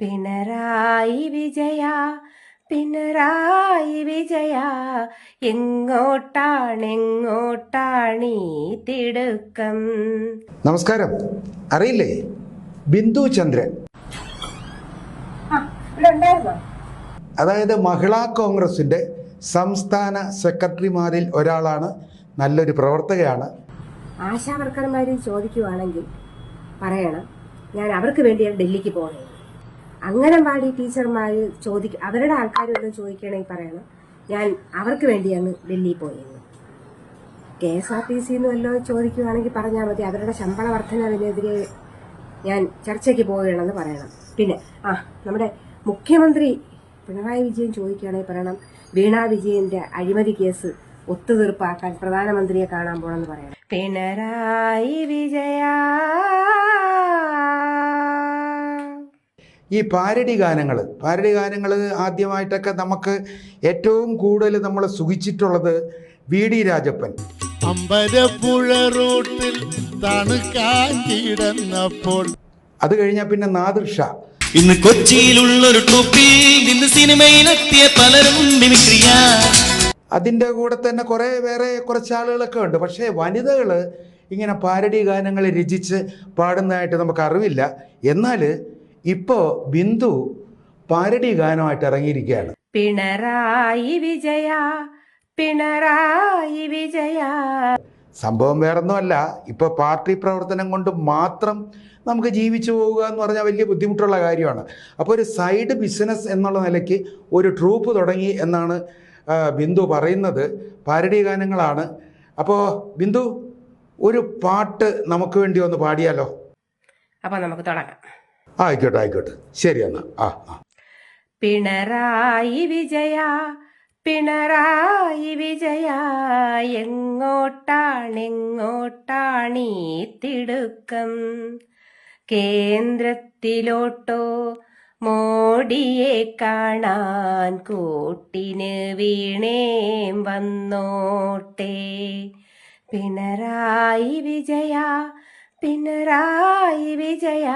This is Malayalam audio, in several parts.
പിണറായി വിജയ പിണറായി വിജയ. എങ്ങോട്ടാണ് എങ്ങോട്ടാണ് ഈ തിടുക്കം? നമസ്കാരം. അറിയില്ലേ? ബിന്ദു ചന്ദ്രൻ. അതായത് മഹിളാ കോൺഗ്രസിന്റെ സംസ്ഥാന സെക്രട്ടറിമാരിൽ ഒരാളാണ്. നല്ലൊരു പ്രവർത്തകയാണ്. ആശാ വർക്കർമാർ ചോദിക്കുവാണെങ്കിൽ പറയണം ഞാൻ അവർക്ക് വേണ്ടിയാണ് ഡൽഹിക്ക് പോകണേ അംഗനവാടി ടീച്ചർമാർ ചോദിക്ക അവരുടെ ആൾക്കാരൊന്നും ചോദിക്കണമെങ്കിൽ പറയണം. ഞാൻ അവർക്ക് വേണ്ടിയാണ് ഡൽഹിയിൽ പോയത്. കെ എസ് ആർ ടി സിന്ന് വല്ലതും ചോദിക്കുവാണെങ്കിൽ പറഞ്ഞാൽ മതി. അവരുടെ ശമ്പള വർധനവിനെതിരെ ഞാൻ ചർച്ചയ്ക്ക് പോവുകയാണെന്ന് പറയണം. പിന്നെ ആ നമ്മുടെ മുഖ്യമന്ത്രി പിണറായി വിജയൻ ചോദിക്കുകയാണെങ്കിൽ പറയണം വീണ വിജയന്റെ അഴിമതി കേസ് ഒത്തുതീർപ്പാക്കാൻ പ്രധാനമന്ത്രിയെ കാണാൻ പോണെന്ന് പറയണം. പിണറായി വിജയ ഈ പാരഡി ഗാനങ്ങൾ പാരഡി ഗാനങ്ങൾ ആദ്യമായിട്ടൊക്കെ നമുക്ക് ഏറ്റവും കൂടുതൽ നമ്മൾ സുഖിച്ചിട്ടുള്ളത് വി ഡി രാജപ്പൻ. അമ്പരപ്പുഴ റോട്ടിൽ തണുക്കാൻ കിടന്നപ്പോൾ അത് കഴിഞ്ഞാൽ പിന്നെ നാദൃഷ ഇന്ന് കൊച്ചിയിലുള്ളൊരു ടോപ്പിൽ നിന്ന് സിനിമയിലെത്തിയ പലരും മിമിക്രിയ. അതിന്റെ കൂടെ തന്നെ കുറേ വേറെ കുറച്ച് ആളുകളൊക്കെ ഉണ്ട്. പക്ഷേ വനിതകൾ ഇങ്ങനെ പാരഡി ഗാനങ്ങൾ രചിച്ച് പാടുന്നതായിട്ട് നമുക്ക് അറിവില്ല. എന്നാൽ ഇപ്പോൾ ബിന്ദു പാരഡി ഗാനമായിട്ട് ഇറങ്ങിയിരിക്കുകയാണ്. പിണറായി വിജയ പിണറായി വിജയ. സംഭവം വേറൊന്നുമല്ല. ഇപ്പോൾ പാർട്ടി പ്രവർത്തനം കൊണ്ട് മാത്രം നമുക്ക് ജീവിച്ചു പോവുക എന്ന് പറഞ്ഞാൽ വലിയ ബുദ്ധിമുട്ടുള്ള കാര്യമാണ്. അപ്പോൾ ഒരു സൈഡ് ബിസിനസ് എന്നുള്ള നിലയ്ക്ക് ഒരു ട്രൂപ്പ് തുടങ്ങി എന്നാണ് ബിന്ദു പറയുന്നത്. പാരഡി ഗാനങ്ങളാണ്. അപ്പോൾ ബിന്ദു ഒരു പാട്ട് നമുക്ക് വേണ്ടി ഒന്ന് പാടിയാലോ? അപ്പോൾ നമുക്ക് തുടങ്ങാം. ആയിക്കോട്ടെ ആയിക്കോട്ടെ. ശരി എന്നാ. ആ ആ. പിണറായി വിജയ പിണറായി വിജയ എങ്ങോട്ടാണെങ്ങോട്ടാണീ എങ്ങോട്ടാണ് തിടുക്കം? കേന്ദ്രത്തിലോട്ടോ മോടിയെ കാണാൻ കൂട്ടിന് വീണേം വന്നോട്ടെ. പിണറായി വിജയ പിണറായി വിജയ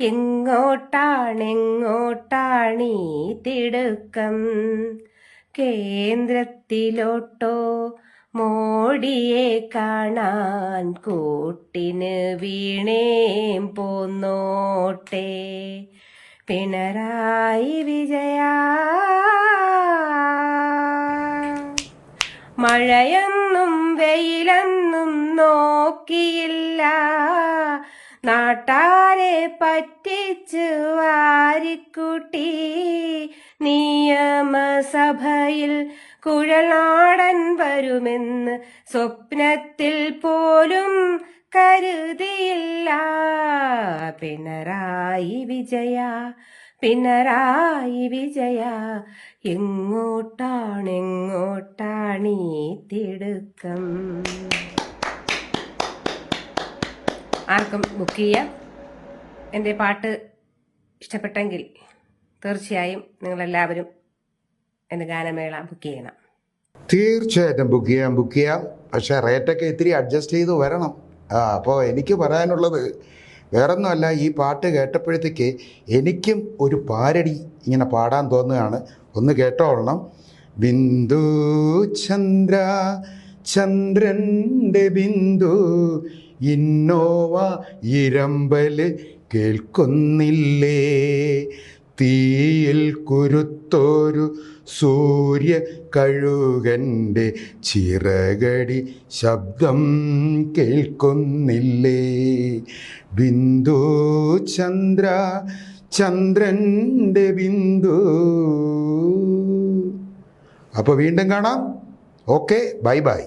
എങ്ങോട്ടാണ് എങ്ങോട്ടാണ് തിടുക്കം? കേന്ദ്രത്തിലോട്ടോ മോടിയെ കാണാൻ കൂട്ടിന് വീണേം പോന്നോട്ടെ. പിണറായി വിജയ മഴയൊന്നും വെയിലെന്നും നോക്കിയില്ല. നാട്ടാരെ പറ്റിച്ചു വാരിക്കൂട്ടി. നിയമസഭയിൽ കുഴലാടൻ വരുമെന്ന് സ്വപ്നത്തിൽ പോലും കരുതിയില്ല. പിണറായി വിജയ പിണറായി വിജയ എങ്ങോട്ടാണ് എങ്ങോട്ടാണ് ഈ തിടുക്കം? ആർക്കും ബുക്ക് ചെയ്യാം എന്റെ പാട്ട് ഇഷ്ടപ്പെട്ടെങ്കിൽ തീർച്ചയായും നിങ്ങളെല്ലാവരും എന്റെ ഗാനമേള ബുക്ക് ചെയ്യണം. തീർച്ചയായിട്ടും ബുക്ക് ചെയ്യാം ബുക്ക് ചെയ്യാം. പക്ഷേ റേറ്റൊക്കെ ഇത്തിരി അഡ്ജസ്റ്റ് ചെയ്ത് വരണം. അപ്പോൾ എനിക്ക് പറയാനുള്ളത് വേറൊന്നുമല്ല ഈ പാട്ട് കേട്ടപ്പോഴത്തേക്ക് എനിക്കും ഒരു പാരടി ഇങ്ങനെ പാടാൻ തോന്നുകയാണ്. ഒന്ന് കേട്ടോളണം. ബിന്ദു ചന്ദ്ര ചന്ദ്രന്റെ ബിന്ദു ഇന്നോവ ഇരമ്പൽ കേൾക്കുന്നില്ലേ? തീയിൽ കുരുത്തോരു സൂര്യ കഴുകന്റെ ചിറകടി ശബ്ദം കേൾക്കുന്നില്ലേ? ബിന്ദു ചന്ദ്ര ചന്ദ്രന്റെ ബിന്ദു. അപ്പോൾ വീണ്ടും കാണാം. Okay bye bye.